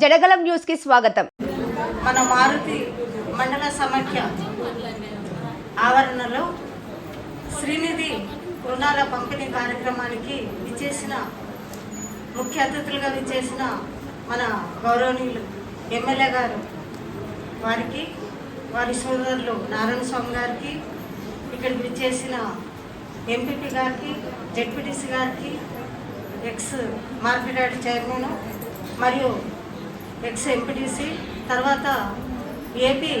జడగలం న్యూస్కి స్వాగతం. మన మారుతి మండల సమాఖ్య ఆవరణలో శ్రీనిధి రుణాల పంపిణీ కార్యక్రమానికి విచ్చేసిన ముఖ్య అతిథులుగా విచ్చేసిన మన గౌరవనీయులు ఎమ్మెల్యే గారు వారికి వారి సోదరులు నారాయణ స్వామి గారికి ఇక్కడికి విచ్చేసిన ఎంపీపీ గారికి జడ్పీటీసీ గారికి ఎక్స్ మార్కెట్ యార్డ్ చైర్మన్ మరియు ఎక్స్ ఎంపీటీసీ తర్వాత ఏపీ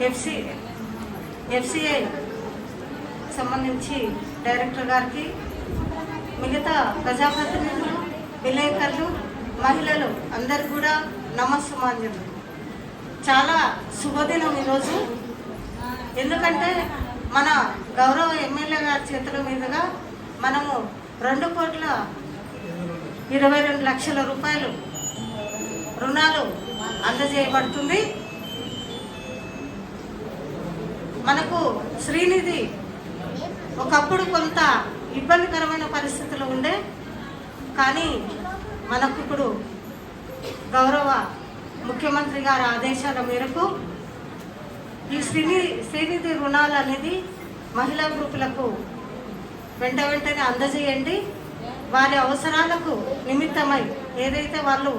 ఎఫ్సి ఎఫ్సిఐ సంబంధించి డైరెక్టర్ గారికి మిగతా ప్రజాప్రతినిధులు విలేకరులు మహిళలు అందరు కూడా నమస్సుమాంజలు. చాలా శుభదినం ఈరోజు. ఎందుకంటే మన గౌరవ ఎమ్మెల్యే గారి చేతుల మీదుగా మనము రెండు కోట్ల ఇరవై రెండు లక్షల రూపాయలు రుణాలు అందజేయబడుతుంది. మనకు శ్రీనిధి ఒకప్పుడు కొంత ఇబ్బందికరమైన పరిస్థితులు ఉండే కానీ మనకు ఇప్పుడు గౌరవ ముఖ్యమంత్రి గారి ఆదేశాల మేరకు ఈ శ్రీని శ్రీనిధి రుణాలు అనేది మహిళా గ్రూపులకు వెంట వెంటనే అందజేయండి. వారి అవసరాలకు నిమిత్తమై ఏదైతే వాళ్ళు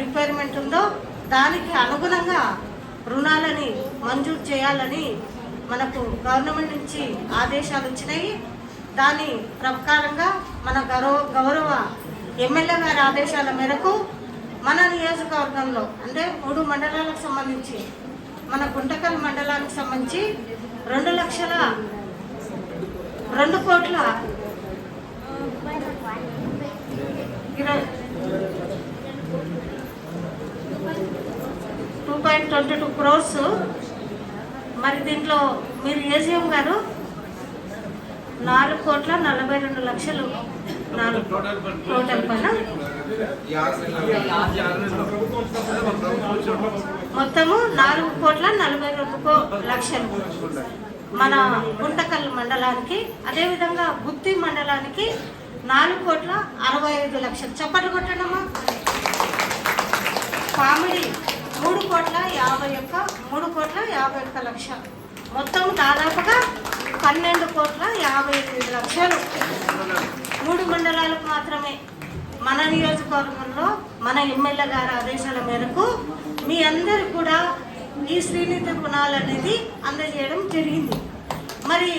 రిక్వైర్మెంట్ ఉందో దానికి అనుగుణంగా రుణాలని మంజూరు చేయాలని మనకు గవర్నమెంట్ నుంచి ఆదేశాలు వచ్చినాయి. దాని ప్రకారంగా మన గౌరవ గౌరవ ఎమ్మెల్యే గారి ఆదేశాల మేరకు మన నియోజకవర్గంలో అంటే మూడు మండలాలకు సంబంధించి మన గుంటకల్ మండలానికి సంబంధించి రెండు లక్షల రెండు కోట్ల ఇరవై two point twenty two crores. మరి దీంట్లో మీరు ఏసీఎం గారు నాలుగు కోట్ల నలభై రెండు లక్షలు. నాలుగు టోటల్ పైన. మొత్తము నాలుగు కోట్ల నలభై రెండు లక్షలు. మన గుంటకల్ మండలానికి అదేవిధంగా గుత్తి మండలానికి నాలుగు కోట్ల అరవై ఐదు లక్షలు. చప్పట్లు కొట్టడమ్మా. కామెడీ. మూడు కోట్ల యాభై ఒక్క మూడు కోట్ల యాభై ఒక్క లక్ష మొత్తం దాదాపుగా పన్నెండు కోట్ల యాభై ఎనిమిది లక్షలు. మూడు మండలాలకు మాత్రమే. మన నియోజకవర్గంలో మన ఎమ్మెల్యే గారి ఆదేశాల మేరకు మీ అందరు కూడా ఈ శ్రీనిధ గుణాలు అనేది అందజేయడం జరిగింది. మరి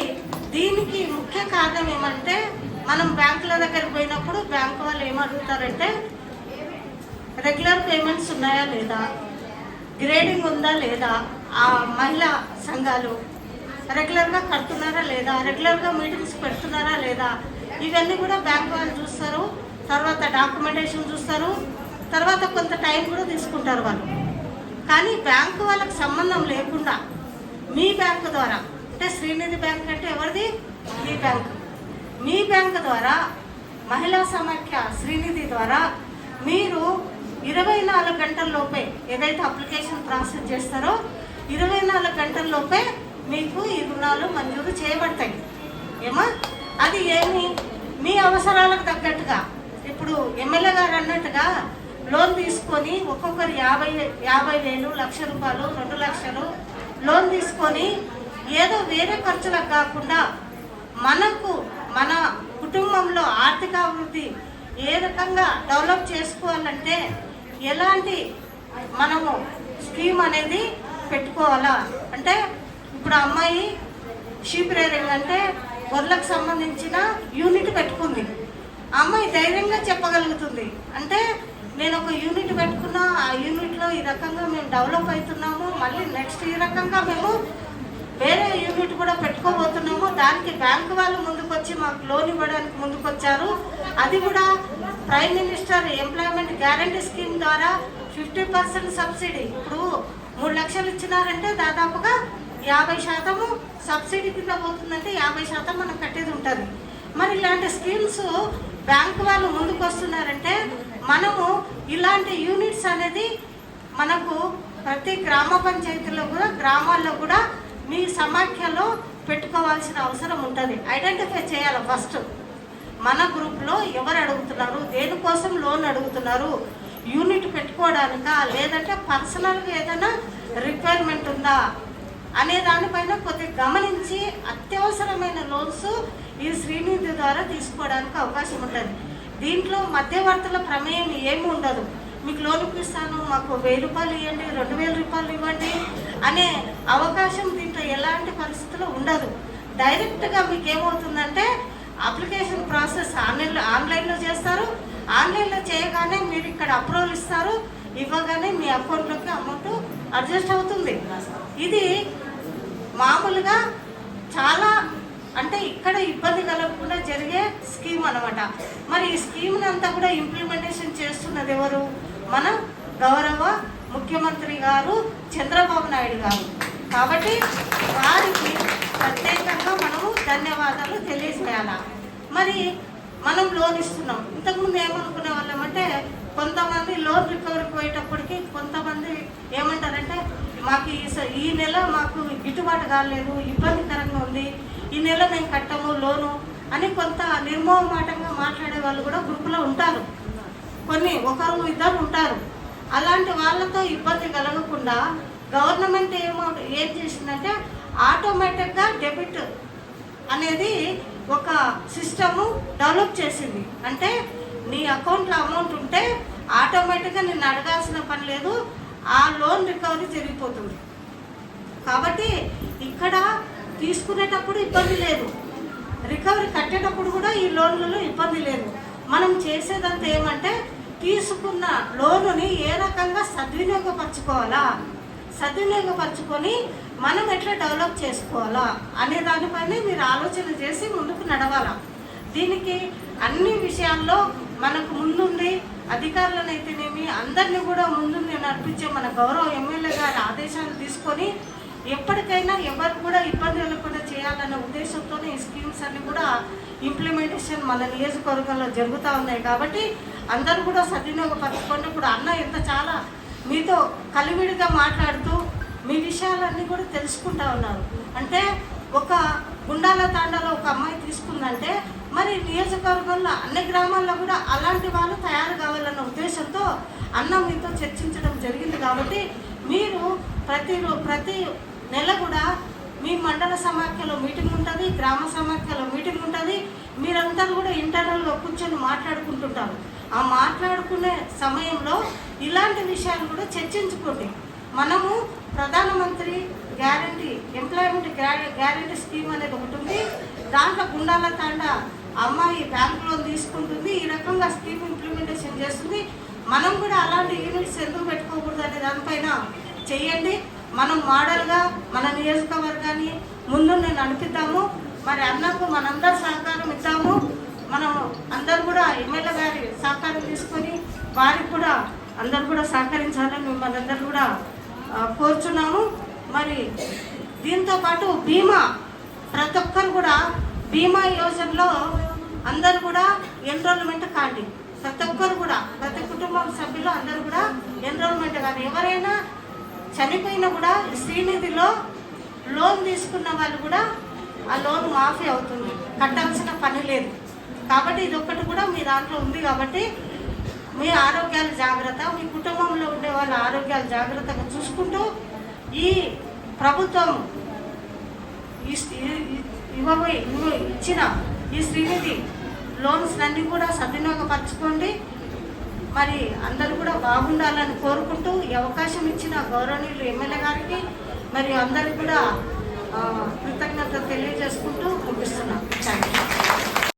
దీనికి ముఖ్య కారణం ఏమంటే మనం బ్యాంకుల దగ్గర పోయినప్పుడు బ్యాంకు వాళ్ళు ఏమడుగుతారంటే రెగ్యులర్ పేమెంట్స్ ఉన్నాయా లేదా? గ్రేడింగ్ ఉందా లేదా? ఆ మహిళా సంఘాలు రెగ్యులర్గా కడుతున్నారా లేదా? రెగ్యులర్గా మీటింగ్స్ పెడుతున్నారా లేదా? ఇవన్నీ కూడా బ్యాంక్ వాళ్ళు చూస్తారు. తర్వాత డాక్యుమెంటేషన్ చూస్తారు. తర్వాత కొంత టైం కూడా తీసుకుంటారు వాళ్ళు. కానీ బ్యాంకు వాళ్ళకి సంబంధం లేకుండా మీ బ్యాంకు ద్వారా అంటే శ్రీనిధి బ్యాంక్ అంటే ఎవరిది? మీ బ్యాంక్. మీ బ్యాంక్ ద్వారా మహిళా సమాఖ్య శ్రీనిధి ద్వారా మీరు ఇరవై నాలుగు గంటల లోపే ఏదైతే అప్లికేషన్ ప్రాసెస్ చేస్తారో ఇరవై నాలుగు గంటల లోపే మీకు ఈ రుణాలు మంజూరు చేయబడతాయి. ఏమా? అది ఏమి? మీ అవసరాలకు తగ్గట్టుగా. ఇప్పుడు ఎమ్మెల్యే గారు అన్నట్టుగా లోన్ తీసుకొని ఒక్కొక్కరు యాభై యాభై వేలు లక్ష రూపాయలు రెండు లక్షలు లోన్ తీసుకొని ఏదో వేరే ఖర్చులకు కాకుండా మనకు మన కుటుంబంలో ఆర్థిక అభివృద్ధి ఏ రకంగా డెవలప్ చేసుకోవాలంటే ఎలాంటి మనము స్కీమ్ అనేది పెట్టుకోవాలా? అంటే ఇప్పుడు అమ్మాయి షీప్ రేరింగ్ అంటే గొర్రెలకు సంబంధించిన యూనిట్ పెట్టుకుంది. అమ్మాయి ధైర్యంగా చెప్పగలుగుతుంది. అంటే నేను ఒక యూనిట్ పెట్టుకున్నా ఆ యూనిట్లో ఈ రకంగా మేము డెవలప్ అవుతున్నాము మళ్ళీ నెక్స్ట్ ఈ రకంగా మేము వేరే యూనిట్ కూడా పెట్టుకోబోతున్నాము. దానికి బ్యాంక్ వాళ్ళు ముందుకొచ్చి మాకు లోన్ ఇవ్వడానికి ముందుకొచ్చారు. అది కూడా prime minister employment guarantee scheme ద్వారా ఫిఫ్టీ పర్సెంట్ సబ్సిడీ ఇప్పుడు మూడు లక్షలు ఇచ్చినారంటే దాదాపుగా యాభై శాతము సబ్సిడీ కింద పోతుందంటే యాభై శాతం మనం కట్టేది ఉంటుంది. మరి ఇలాంటి స్కీమ్స్ బ్యాంక్ వాళ్ళు ముందుకు వస్తున్నారంటే మనము ఇలాంటి యూనిట్స్ అనేది మనకు ప్రతి గ్రామ పంచాయతీలో కూడా గ్రామాల్లో కూడా మీ సమాఖ్యలో పెట్టుకోవాల్సిన అవసరం ఉంటుంది. ఐడెంటిఫై చేయాలి ఫస్ట్ మన గ్రూప్లో ఎవరు అడుగుతున్నారు? దేనికోసం లోన్ అడుగుతున్నారు? యూనిట్ పెట్టుకోవడానికా? లేదంటే పర్సనల్గా ఏదైనా రిక్వైర్మెంట్ ఉందా? అనే దానిపైన కొద్దిగా గమనించి అత్యవసరమైన లోన్స్ ఈ శ్రీనిధి ద్వారా తీసుకోవడానికి అవకాశం ఉంటుంది. దీంట్లో మధ్యవర్తుల ప్రమేయం ఏమి ఉండదు. మీకు లోన్ ఇప్పిస్తాను మాకు వెయ్యి రూపాయలు ఇవ్వండి రెండు వేల రూపాయలు ఇవ్వండి అనే అవకాశం దీంట్లో ఎలాంటి పరిస్థితులు ఉండదు. డైరెక్ట్గా మీకు ఏమవుతుందంటే అప్లికేషన్ ప్రాసెస్ ఆన్లైన్లో ఆన్లైన్లో చేస్తారు. ఆన్లైన్లో చేయగానే మీరు ఇక్కడ అప్రూవల్ ఇస్తారు. ఇవ్వగానే మీ అకౌంట్లోకి అమౌంట్ అడ్జస్ట్ అవుతుంది. ఇది మామూలుగా చాలా అంటే ఇక్కడ ఇబ్బంది కలగకుండా జరిగే స్కీమ్ అనమాట మరి ఈ స్కీమ్ని అంతా కూడా ఇంప్లిమెంటేషన్ చేస్తున్నది ఎవరు? మన గౌరవ ముఖ్యమంత్రి గారు చంద్రబాబు నాయుడు గారు. కాబట్టి వారికి ప్రత్యేకంగా మనము ధన్యవాదాలు తెలియజేయాలా. మరి మనం లోన్ ఇస్తున్నాం. ఇంతకుముందు ఏమనుకునే వాళ్ళం అంటే కొంతమంది లోన్ రికవరీ పోయేటప్పటికి కొంతమంది ఏమంటారంటే మాకు ఈ స- ఈ నెల మాకు గిట్టుబాటు కాలేదు ఇబ్బందికరంగా ఉంది ఈ నెల మేము కట్టము లోను అని కొంత నిర్మోహమాటంగా మాట్లాడే వాళ్ళు కూడా గ్రూపులో ఉంటారు. కొన్ని ఒకరు ఇద్దరు ఉంటారు. అలాంటి వాళ్ళతో ఇబ్బంది కలగకుండా గవర్నమెంట్ ఏమో ఏం చేసిందంటే ఆటోమేటిక్గా డెబిట్ అనేది ఒక సిస్టము డెవలప్ చేసింది. అంటే నీ అకౌంట్లో అమౌంట్ ఉంటే ఆటోమేటిక్గా నేను అడగాల్సిన పని లేదు ఆ లోన్ రికవరీ జరిగిపోతుంది. కాబట్టి ఇక్కడ తీసుకునేటప్పుడు ఇబ్బంది లేదు. రికవరీ కట్టేటప్పుడు కూడా ఈ లోన్లలో ఇబ్బంది లేదు. మనం చేసేదంతా ఏమంటే తీసుకున్న లోనుని ఏ రకంగా సద్వినియోగపరచుకోవాలా? సద్వినియోగపరచుకొని మనం ఎట్లా డెవలప్ చేసుకోవాలా అనే దానిపైనే మీరు ఆలోచన చేసి ముందుకు నడవాలా. దీనికి అన్ని విషయాల్లో మనకు ముందుండి అధికారులను అయితేనేమి అందరినీ కూడా ముందుండి నడిపించే మన గౌరవ ఎమ్మెల్యే గారి ఆదేశాలు తీసుకొని ఎప్పటికైనా ఎవరు కూడా ఇబ్బంది లేకుండా చేయాలనే ఉద్దేశంతోనే ఈ స్కీమ్స్ అన్ని కూడా ఇంప్లిమెంటేషన్ మన నియోజకవర్గంలో జరుగుతూ ఉన్నాయి కాబట్టి అందరూ కూడా సద్వినియోగపరచుకోండి ఇప్పుడు అన్న ఎంత చాలా మీతో కలివిడిగా మాట్లాడుతూ మీ విషయాలన్నీ కూడా తెలుసుకుంటా ఉన్నారు. అంటే ఒక గుండాల తాండాలో ఒక అమ్మాయి తీసుకుందంటే మరి నియోజకవర్గంలో అన్ని గ్రామాల్లో కూడా అలాంటి వాళ్ళు తయారు కావాలన్న ఉద్దేశంతో అన్న మీతో చర్చించడం జరిగింది కాబట్టి మీరు ప్రతి ప్రతి నెల కూడా మీ మండల సమాఖ్యలో మీటింగ్ ఉంటుంది గ్రామ సమాఖ్యలో మీటింగ్ ఉంటుంది మీరంతా కూడా ఇంటర్నల్గా కూర్చొని మాట్లాడుకుంటుంటారు. ఆ మాట్లాడుకునే సమయంలో ఇలాంటి విషయాలు కూడా చర్చించుకోండి. మనము ప్రధానమంత్రి గ్యారంటీ ఎంప్లాయ్మెంట్ గ్యారంటీ స్కీమ్ అనేది ఒకటి ఉంది. దాంట్లో గుండాల తాండ అమ్మాయి బ్యాంక్ లోన్ తీసుకుంటుంది. ఈ రకంగా స్కీమ్ ఇంప్లిమెంటేషన్ చేస్తుంది. మనం కూడా అలాంటి యూనిట్స్ ఎందుకు పెట్టుకోకూడదు అనే దానిపైన చేయండి మనం మోడల్గా మన నియోజకవర్గాన్ని ముందు నేను నడిపిద్దాము. మరి అన్నకు మనందరూ సహకారం ఇద్దాము. మనం అందరూ కూడా ఎమ్మెల్యే గారి సహకారం తీసుకొని వారికి కూడా అందరు కూడా సహకరించాలని మిమ్మల్ని అందరూ కూడా కోరుచున్నాము. మరి దీంతో పాటు బీమా ప్రతి ఒక్కరు కూడా బీమా యోజనలో అందరూ కూడా ఎన్రోల్మెంట్ కాండి ప్రతి ఒక్కరు కూడా ప్రతి కుటుంబం సభ్యులు అందరూ కూడా ఎన్రోల్మెంట్ కానీ ఎవరైనా చనిపోయినా కూడా శ్రీనిధిలో లోన్ తీసుకున్న వాళ్ళు కూడా ఆ లోన్ మాఫీ అవుతుంది. కట్టాల్సిన పని లేదు. కాబట్టి ఇది ఒక్కటి కూడా మీ దాంట్లో ఉంది కాబట్టి మీ ఆరోగ్యాలు జాగ్రత్త మీ కుటుంబంలో ఉండే వాళ్ళ ఆరోగ్యాలు జాగ్రత్తగా చూసుకుంటూ ఈ ప్రభుత్వం ఇవ్వబోయి ఇచ్చిన ఈ శ్రీనిధి లోన్స్ అన్నీ కూడా సద్వినియోగపరచుకోండి. మరి అందరూ కూడా బాగుండాలని కోరుకుంటూ ఈ అవకాశం ఇచ్చిన గౌరవనీయులు ఎమ్మెల్యే గారికి మరి అందరికి కూడా కృతజ్ఞత తెలియజేసుకుంటూ ముగిస్తున్నాం థ్యాంక్ యూ